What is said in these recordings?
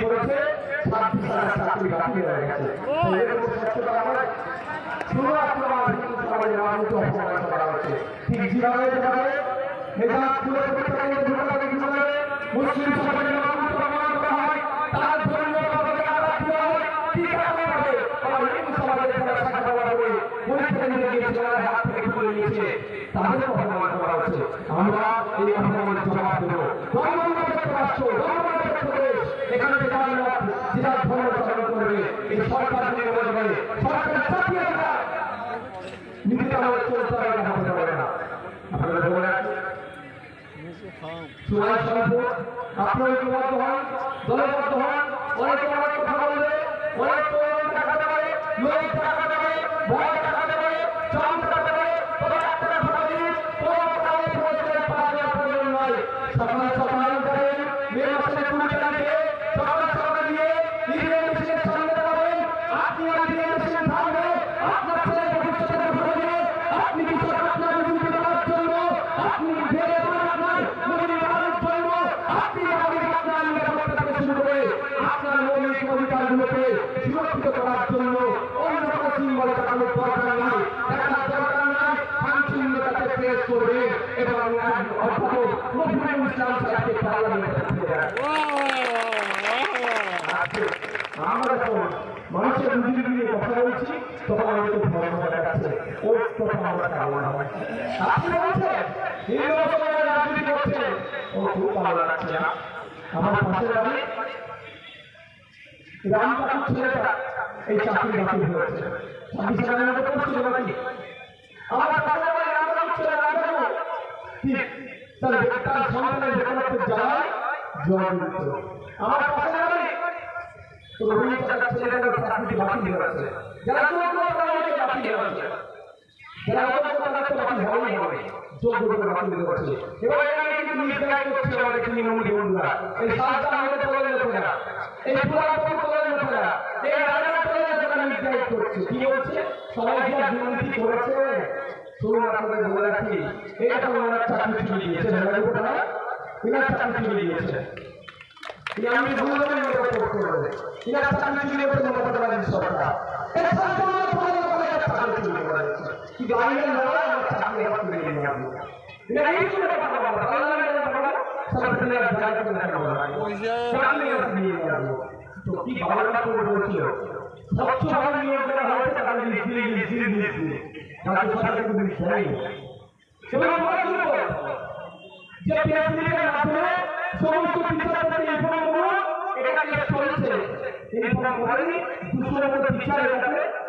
করেছে ঠিক যেভাবে যেভাবে করা হয়, তার নিয়েছে করা হচ্ছে। আমরা এই অপমানের জবাব দেবো ধর্মনিরপেক্ষ রাষ্ট্র ধর্মনিরপেক্ষ দেশ এখানে যেটা যেটা ধর্ম চালন করবে এই সরকার নিয়ে বলবে সরকার চাপিয়ে দেওয়া আমাদের চলতে হবে না হতে পারে হন দলবদ্ধ হন অনেকে অনেক কথা বলবে অনেক টাকা দেবে লোক টাকা দেবে ভয় টাকা দেবে চম টাকা দেবে তবে একটা কথা বলি কোন কালে পৌঁছলে পাওয়া যাওয়ার প্রয়োজন নয় সকাল সকাল যাবেন মে মাসের কুড়ি তারিখে সকাল সকাল গিয়ে ইভিএম মেশিনের সামনে দাঁড়াবেন আপনি ইভিএম মেশিন থাকবে আপনার ছেলে ভবিষ্যতের ভোগে আপনি কিছু আপনার বিরুদ্ধে দেওয়ার জন্য আপনি ভেবে আপনার মৌলিক আলোর জন্য আপনি মৌলিক আপনার নিরাপত্তা থেকে শুরু করে আপনার মৌলিক অধিকারগুলোকে সুরক্ষিত করার জন্য অন্য কোনো সিম্বল দেখানোর দরকার নাই দেখার দরকার নাই আইনশৃঙ্খলাকে পেশ করবে এবং অধ্যাপক রফিকুল ইসলাম সাহেবকে পার্লামেন্টে ফিরে আসবে। আছে। আমরা যখন মানুষের রুজি নিয়ে কথা বলছি তখন আমাদের ধর্ম দেখাচ্ছে ওই কথা আমরা কামনা আপনি বলছেন হিন্দু মুসলমান রাজনীতি করছেন। ও খুব ভালো লাগছে না? আমার পাশে বাড়ি রাম ঠাকুর ছেলেটা এই চাকরি বাতিল হয়েছে। ছাব্বিশ হাজারের মতো করছিল নাকি আমার পাশে বাড়ি রাম ছেলে রাম ঠাকুর ঠিক তাহলে তার সন্তানের বেকারত্বের জ্বালায় জল আমার পাশে বাড়ি তো রবীন্দ্র চাচার বাতিল হয়েছে যারা যোগ্য বাতিল হয়েছে আমি ভুলভাবে নির্বাচন করবে এরা চাকরি চুরি করে মমতা ব্যানার্জি সরকার। এটা সম্পূর্ণ করে কিন্তু আইনের লড়াই আমার চাকরি এবার তুলে নিয়ে যাব এটা এই শুনে কথা বলা পার্লামেন্টের কথা সব ছেলে জায়গা করে দেখা বলা চাকরি এবার নিয়ে যাব তো কি ভাবনা করে বলছিল স্বচ্ছ ভাবে নিয়োগ করা হয়েছে তাদের দিল্লি দিল্লি দিল্লি রাজ্য সরকার কিন্তু দেয়নি সেটা আমরা শুরু করব যে পিএসসির মাধ্যমে সমস্ত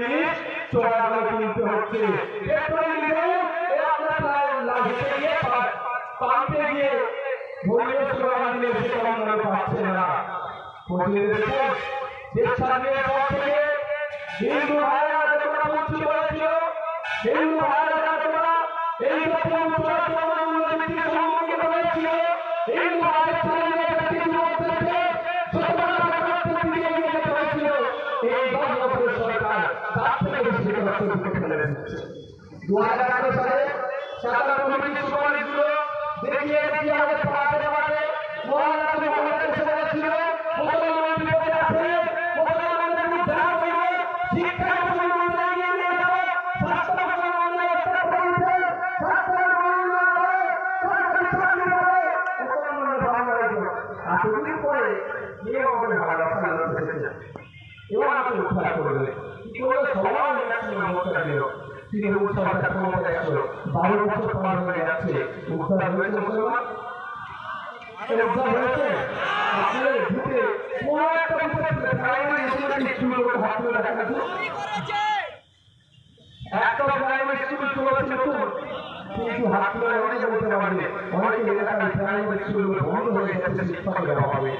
জিনিস চড়াগুলো কিনতে হচ্ছে। পেট্রোল নিলে এরা আমরা গিয়ে পাম্পে গিয়ে ধর্মীয় সেবা দিলে সে কম পাচ্ছে না। প্রতিদিন দেখুন দেশ স্বাধীনের পর থেকে হিন্দু ভাইরা তোমরা মুক্তি করেছিল হিন্দু দু হাজার এগারো সালে সাতারা কমিটির সুপারিশগুলো দেখিয়ে দেখিয়ে আমাদের পাড়াতে পাড়াতে মহল্লা থেকে মহল্লাতে এসে বলেছিল মুসলমান বিপদে আছে মুসলমানদের উদ্ধার হইবে শিক্ষা মুসলমানদের এগিয়ে নিয়ে যাবে স্বাস্থ্য মুসলমানদের রক্ষা করবে স্বাস্থ্য মুসলমানদের সরকারি চাকরি দেবে মুসলমানদের ভালো লাগবে এতদিন পরে নিয়ে আমাদের ভালোবাসা আলোচনা এসেছে এবার আপনি উদ্ধার করবে কি করবে সবাই একসঙ্গে নমস্কার দিল তিনি সরকার ক্ষমতায় আসলো বারো বছর পার হয়ে যাচ্ছে উদ্ধার হয়েছে মুসলমান উদ্ধার হয়েছে আসলে ঢুকে কোনো একটা প্রাইমারি স্কুলের স্কুলগুলো হাত তুলে দেখা একটা প্রাইমারি স্কুল চলেছে নতুন কিন্তু হাত তুলে অনেকে বলতে পারবে অনেক এলাকায় স্কুলগুলো বন্ধ হয়ে যাচ্ছে শিক্ষকের অভাবে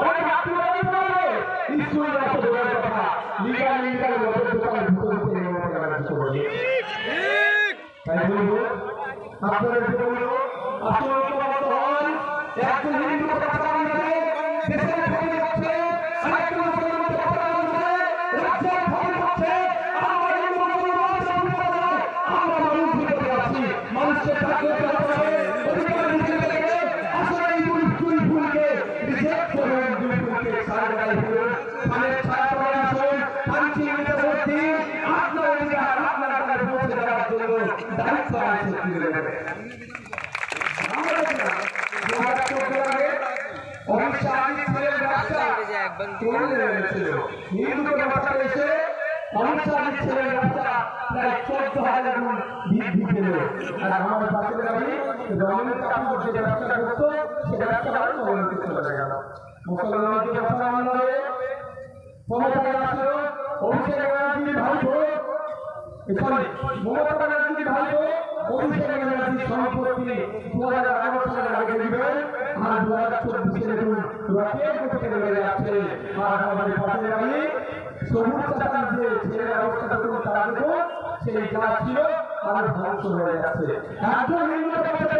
অনেক আত্মীয় বলবে স্কুল এত দূরের কথা লিগাল লিগাল মদের দোকানে ঢুকে ঢুকে এই মতো কিছু বলি তাই বলব আপনাদের বলব আসলে ঐক্যবদ্ধ হন একজন হিন্দু কথা বলছে দেশের ক্ষতি হচ্ছে আরেকজন মুসলমান কথা বলছে রাজ্যের ক্ষতি হচ্ছে আমরা হিন্দু মুসলমান আমরা মানুষ আছি মানুষকে জাগ্রত করতে হবে অধিকার নিজের থেকে আসলে এই দুই দুই ভুলকে রিজেক্ট করুন দুই ভুলকে ছাড় দেয় ভুল মানে ছাড় করে আসুন পাঁচটি মিনিটের মধ্যে আপনার অধিকার আপনার কাছে পৌঁছে দেওয়ার জন্য দায়িত্ব আছে তুলে দেবে আমরা দেখলাম দু হাজার চোদ্দ আগে অমিত শাহ ছেলের ব্যবসা কেন্দ্রে এনেছিল হিন্দুকে বাঁচাতে এসে অমিত শাহ ছেলের ব্যবসা প্রায় চোদ্দ হাজার গুণ বৃদ্ধি পেল আর আমার পাশের বাড়ি রমণীর কাপুর যে ব্যবসা করতো সে ব্যবসা ভালো অবনতি চলে গেল মুসলমানদের ব্যবসা আন্দোলনে ক্ষমতায় আসলো অভিষেক ব্যানার্জির ভাইপো সরি মমতা ব্যানার্জির ভাইপো অভিষেক ব্যানার্জির সম্পত্তি দু হাজার এগারো সালে আগে দিবেন, আর দু হাজার চব্বিশে দেখুন রকেট গতিতে নেমে যাচ্ছে। আর আমাদের পাশের বাড়ি, সবুজ চাকার যে ছেলের অবস্থা দেখুন তারা দেখুন, সেই যা ছিল, আর ধ্বংস হয়ে যাচ্ছে। একজন বাঁচাতে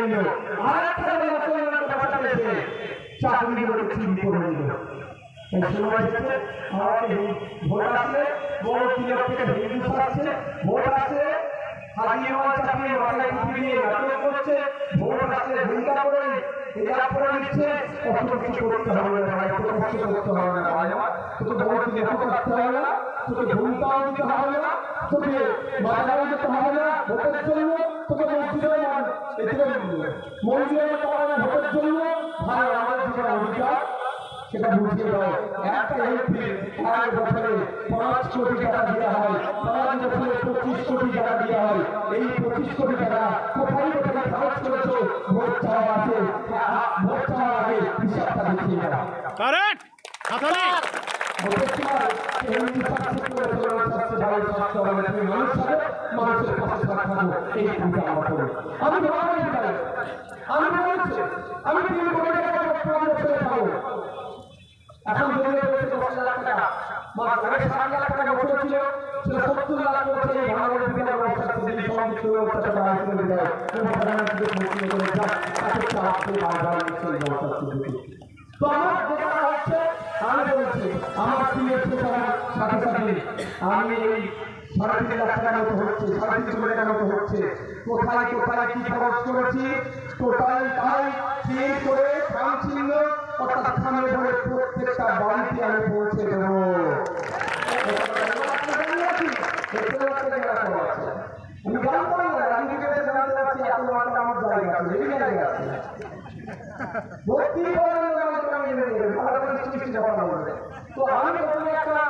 নিল আর একটা মুসলমান বাঁচাতে এসে চাকরি করে চুরি করে এসেছে ভোট আছে বড় ক্লিয়ার থেকে হিন্দু আছে ভোট আসছে আসলে ভূমিকা করে করে নিচ্ছে কত কিছু করতে হবে না ভাই কত কষ্ট করতে হবে না ভাই আমার। তোকে ভোট হবে না, তোকে ভূমিকাও দিতে হবে না, তোকে না, ভোটের জন্য তোকে হবে না ভোটের জন্য ভাই সেটা বুঝিয়ে দাও একটা এমপি এক বছরে পাঁচ কোটি টাকা দেওয়া হয় পাঁচ বছরে পঁচিশ কোটি টাকা দেওয়া হয়। এই পঁচিশ কোটি টাকা কোথায় কোথায় খরচ করেছ? ভোট চাওয়া আছে ভোট চাওয়ার আগে হিসাবটা দেখিয়ে দাও কারেক্ট! মানুষের পাশে থাকব এই ভূমিকা আমরা করব আমি ভালো আমি বলছি আমি তিন কোটি টাকা বর্তমানে ছেড়ে খাব এখন জমিয়ে রয়েছে দশ লাখ টাকা মাস আগে ষাট লাখ টাকা বছর ছিল সেটা সত্তর লাখ বছর এই ভাঙনের দিকে আমরা সাথে দিল্লি সঙ্গে ব্যবস্থাটা বাড়াই করে দেয় এবং প্রধানমন্ত্রী ঘোষণা করে যাক তাকে চাপ করে বারবার নিশ্চয় ব্যবস্থা দিতে তো আমার যেটা হচ্ছে আমি বলছি আমার পিএসসি করার সাথে সাথে আমি এই টাকার মতো হচ্ছে কোটি টাকার মতো হচ্ছে। কোথায় কোথায় কি খরচ করেছি টোটাল তাই ঠিক করে কাউন্সিল অর্থাৎ থামে ধরে প্রত্যেকটা বাড়িতে আমি পৌঁছে দেবো। আমি জানতাম না আমি আমার ভর্তি তো আমি প্রথমে একটা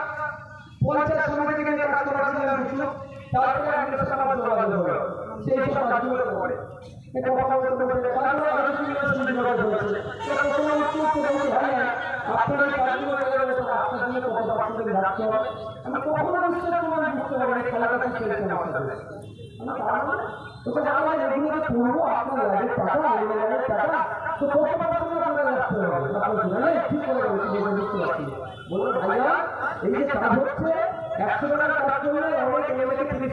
পঞ্চায়েত সমিতি থেকে কাজ করাছিলাম কিছু তারপরে আমি সাথে যোগাযোগ হলো সেই সব কাজগুলো করে এটা কথা বলতে বলতে তারপরে আরও কিছু যোগাযোগ হয়েছে সেটা প্রথমে উত্তর করে বলতে হয় না আপনার কাজগুলো করে গেলে আপনার জন্য কত পার্সেন্টেজ রাখতে হবে আমি কখনো বুঝতে পারব বুঝতে পারব না খেলাটা কি খেলছে আমার সাথে আমি পারব না তোকে আমার এগুলো করব আপনার লাগে টাকা এই লাগে টাকা তো কত পার্সেন্ট আপনারা রাখতে হবে আপনার জানেন ঠিক করে বলছি বুঝতে পারছি বলুন ভাইয়া এই যে কাজ হচ্ছে একশো টাকার কাজ করলে অনেক এলাকাকে তিরিশ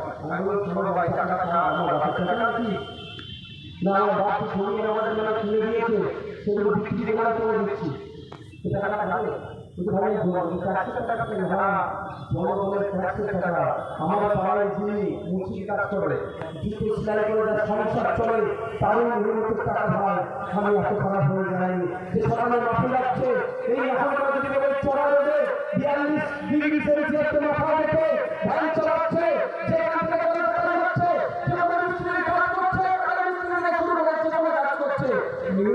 না বাপ তো আমাদের জন্য কিনে দিয়েছে সেগুলো বিক্রি করে করে দিচ্ছি এটা টাকা খারাপ বিয়াল্লিশ ডিগ্রি সেলসিয়াসে মাথা ধান চালাচ্ছে সেখান থেকে টাকা হচ্ছে কেউ মিস্ত্রি কাজ করছে কারও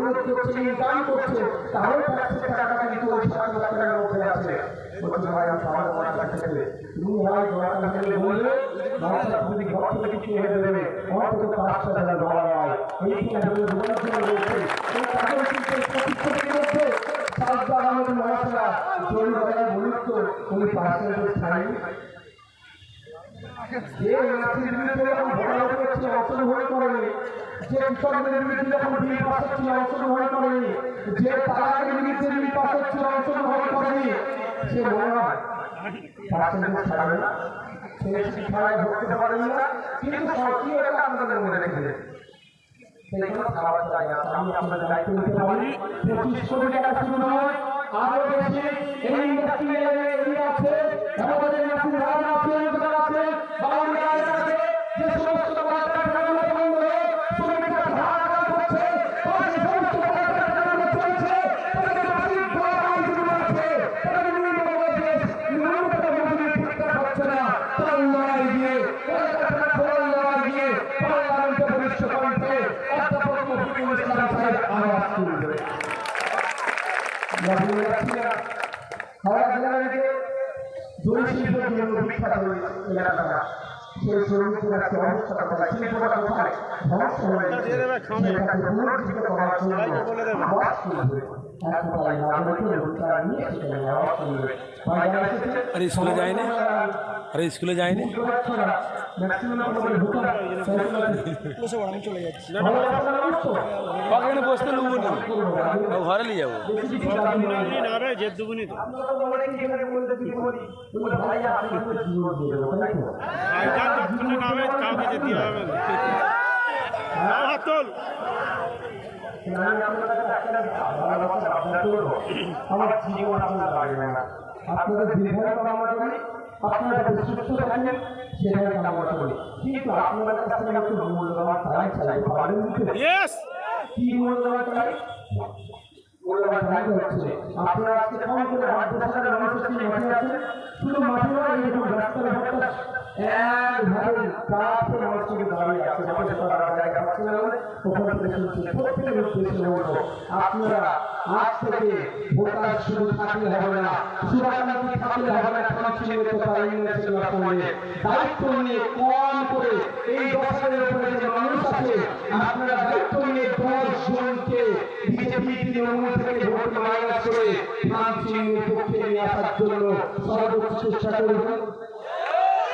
মিস্ত্রি করছে ইনকাম করছে তাহলে ট্যাক্সের টাকাটা কিন্তু ওই সাত লাখ টাকার মধ্যে আছে বলছি ভাই আমি আমার মনে কাছে থেকে তুমি ভাই দরকার হলে বললে মানুষের যদি কিছু এনে দেবে। অন্তত পাঁচ ছয় হাজার ডলার হয়। এই তিন হাজার রয়েছে এই টাকা কিন্তু প্রতিষ্ঠানের মধ্যে সাত আমাদের মানুষরা জমি বাজার বলুন তো উনি পার্সেন্টেজ ছাড়েনি? যে এনআরসির বিরুদ্ধে যখন ভোটাভুটি করছে অংশগ্রহণ করেনি যে কৃষকদের বিরুদ্ধে যখন বিল পাস হচ্ছিল অংশগ্রহণ করেনি যে তালাকের বিরুদ্ধে বিল পাস হচ্ছিল অংশগ্রহণ করেনি সে সে শিক্ষায় ভর্তিতে পারেন না কিন্তু সক্রিয় একটা আপনাদের মনে রেখে পারি। পঁচিশ কোটি টাকা শুরু নয় আরও বেশি এই ইন্ডাস্ট্রিয়াল এরিয়া আছে আমাদের আছে অধিকার আছে বাউন্ডারি আছে যে সমস্ত কলকারখানাগুলো বন্ধ হয়ে শ্রমিকরা ভাড়া কাজ করছে তাদের সমস্ত কলকারখানাগুলো চলছে তাদের মাসিক ভাড়া আইনগুলো আছে তাদের নিম্ন ওয়েজেস নিম্ন টাকা মজুরি ঠিকঠাক হচ্ছে না তার লড়াই দিয়ে কলকারখানা খোলার লড়াই দিয়ে পার্লামেন্টে ভবিষ্যৎ কণ্ঠে অধ্যাপক মফিকুল ইসলাম সাহেব আওয়াজ তুলবে হাওড়া জেলার দিকে দই শিল্পের জন্য বিখ্যাত ওই এলাকাটা সেই শ্রমিকদের একটা অবস্থা কোথায় শিল্পটা কোথায় ধ্বংস হয়ে গেছে সেটাকে পুনরুজ্জীবিত করার জন্য আওয়াজ তুলবে একবারে না বলে তারা নিয়ে সেখানে আওয়াজ তুলবে ভাই যারা এসেছে আরে স্কুলে যায়নি? আরে স্কুলে যায়নি? ম্যাক্সিমাম আমাদের ঢুকা চলে যাচ্ছি। ওখানে বসতে লুবো না ঘরে নিয়ে যাব আপনাদের একটা ভালোবাসা আপনার যাতে সুস্থ থাকেন সেটাই কামনা করি। কিন্তু আপনাদের কাছ থেকে একটু মূল্যবান তারাই চাই পারেন দিতে ইয়েস কি মূল্যবান তারাই মূল্যবান তারাই হচ্ছে। আপনারা আজকে কম করে বাধ্য থাকার মানুষের মাঠে আছে? শুধু মাঠে নয় এরকম রাস্তার ভোটটা একভাবে কাছে মানুষকে দাঁড়িয়ে আছে মাঠে তারা জায়গা পাচ্ছে ওখান থেকে শুনছি প্রত্যেকের উদ্দেশ্যে বলব আপনারা আজ থেকে ভোটার শুধু থাকলে হবে না। শুভাকাঙ্ক্ষী থাকলে হবে না। কাউন্সিলের কথা ইংরেজি করলে। দায়িত্ব নিয়ে কম করে এই দশের উপরে যে মানুষ আছে, আপনারা দায়িত্ব নিয়ে দশ জনকে বিজেপি তৃণমূল থেকে ভোট মাইনাস করে কাউন্সিলের পক্ষে নিয়ে আসার জন্য সর্বোচ্চ চেষ্টা করবেন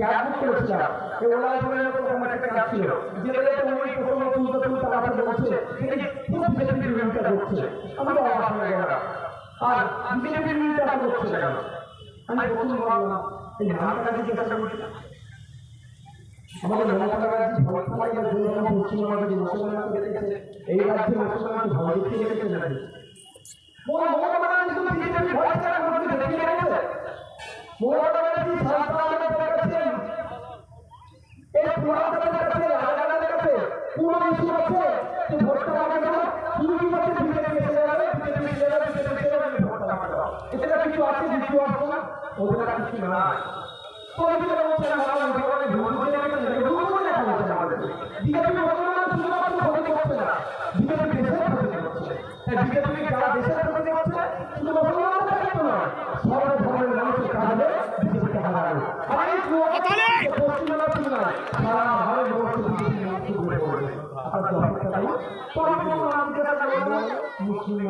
ক্যাব বুক রেখেছে মমতা ব্যানার্জি না কিছু আছে কিছু আছে না ওদের কিছু নাই পলিটিক্যাল বলছে না ভোটে ভোট দিয়ে রেখেছে ভোট করে দেখা হচ্ছে আমাদের বিজেপি মুসলমান শুধুমাত্র ক্ষতি করছে না বিজেপি দেশের ক্ষতি করছে তাই বিজেপি যারা দেশের ক্ষতি করছে শুধু মুসলমানদের ক্ষেত্রে নয় সব ধর্মের মানুষের কাজে বিজেপিকে হারাবে আর এই হাততালি! পশ্চিমবঙ্গ শুধু নয় সারা ভারতবর্ষ বিজেপি মুক্ত করে পড়বে আপনার অপেক্ষা তাই পরিপূর্ণ নাম যেটা বলব মুসলিম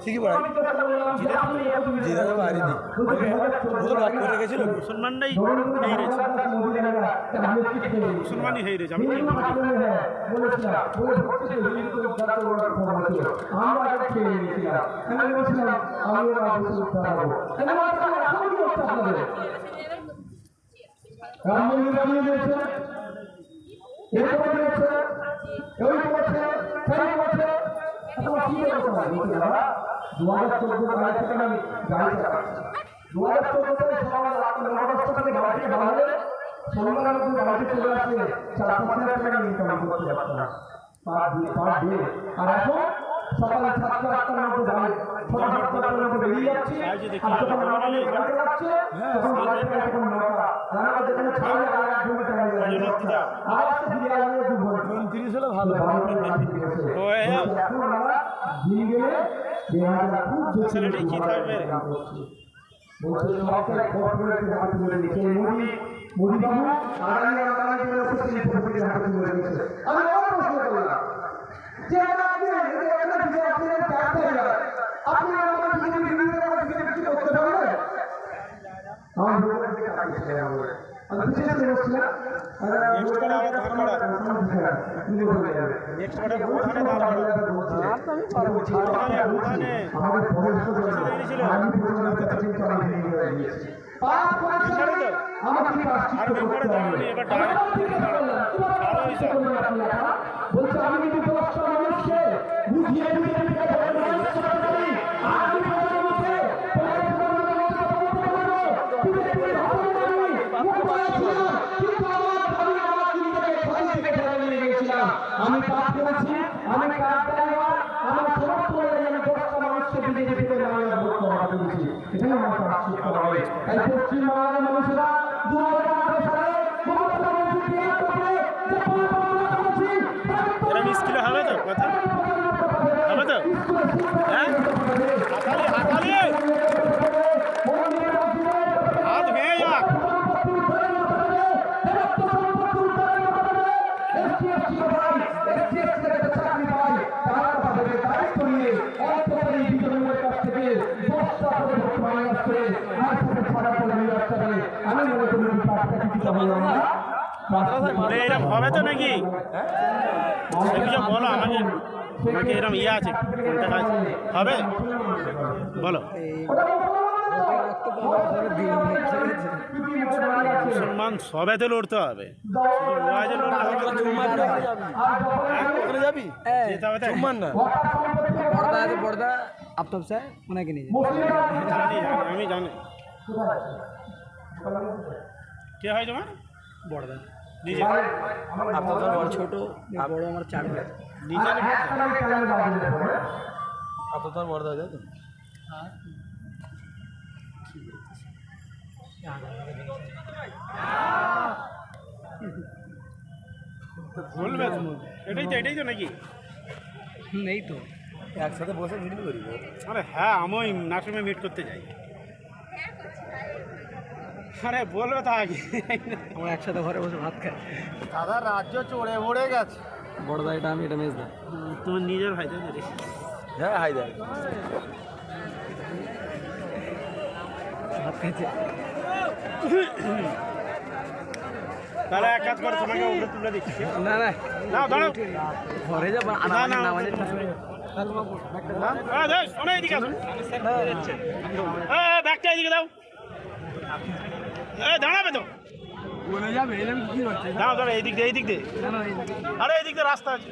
হ্যাঁ ঠিকই পড়াই জিদা তো বাড়ি দি ও তো লক করে গেছিল মুসলমানরাই মুসলমানই হেই রেছে আমি রাম মন্দির বানিয়ে দিয়েছে এরপরে দিয়েছে ওই করছে সেই করছে তোমার কি করতে পারে বলছে। দাদা দু হাজার চোদ্দ গাড়ি থেকে আমি গাড়ি চালাচ্ছি দু হাজার চোদ্দ সকাল নটার থেকে গাড়ি থেকে বাড়ালে সন্ধ্যাবেলা কিন্তু গাড়িতে চলে আসে চার পাঁচ হাজার টাকা ইনকাম করতে পারতো না। পার আর এখন সকাল সাতটা আটটার মধ্যে গাড়ি ছটা সাতটার মধ্যে বেরিয়ে যাচ্ছে আর যখন রাত্রে গাড়ি চালাচ্ছে তখন গাড়িতে এখন নটা রান্না যেখানে ছাড়লে আর এক ঘণ্টা টাকা লাগে আর আসতে ফিরে আসবে দু ঘণ্টা উনত্রিশ হলে ভালো ও এ, ছেলেটি কি থাকবে? নেক্সট কটা কোথানে দাঁড়াবে ওখানে আমাদের পরস্পর আমি পর্যন্ত চালাই দিয়ে দিয়েছি পাপ করেছে আমাকে প্রাশ্চিত্য আর মেম্বারে করতে হবে দাঁড়ানি এবার ডাইরেক্ট ভালো হয়েছে বলছে আমি যদি দশটা মানুষকে বুঝিয়ে বুঝিয়ে দিতে পারি, আর যদি বলে বলছে, তোমার জীবনে তোমাকে বলতে পারব, তুমি তুমি ভালো জানি, মুখ বলেছিলাম, কিন্তু আমার ভাবি আমার চিন্তাকে ক্ষতি থেকে ফেলে নিয়ে গেছিলাম। আমি পাপ করেছি আমি ড্রাইভার আমার সমস্ত আমি দশটা মানুষকে বিজেপি ভোট করা আমার পশ্চিমবাংলার মানুষেরা দু হাজার আঠারো সালে মমতা ব্যানার্জি ক্রিয়া করে যে পাপ আমরা করেছি তার এরকম স্কিলে হবে তো কথা হবে তো হ্যাঁ হাতালি হাতালি হাত ভেঙে যাক মানে এরকম হবে তো নাকি? সেগুলো বলো আমাকে আমাকে এরকম ইয়ে আছে হবে? বলো। মুসলমান সবেতে লড়তে হবে। আমি জানি। কে হয় তোমার? বড়দা নিজে। আপনার ছোট বড়। আমার চার ভাই। নিজে। আপনার তো বড় দাদা। তো বলবে এটাই তো এটাই তো নাকি? এই তো। একসাথে বসে মিটিং করিব আরে হ্যাঁ আমি নাসিমে মিট করতে যাই। আরে বলবে তো আগে। আমরা একসাথে ঘরে বসে ভাত খাই। দাদা রাজ্য চড়ে পড়ে গেছে। বড় দা এটা আমি এটা মেজদা। তোমার নিজের ভাই তাই হ্যাঁ হাই দেখ ভাত খাইছে। তাহলে এক কাজ করে তোমাকে উপরে তুলে দিচ্ছি। না না। না দাঁড়াও ঘরে যাব না, না, ব্যাগটা এদিকে দাও। দাঁড়াবে তো দাও দাঁড়া এই দিক দিয়ে এই দিক দিয়ে। আরে এই দিক দিয়ে রাস্তা আছে।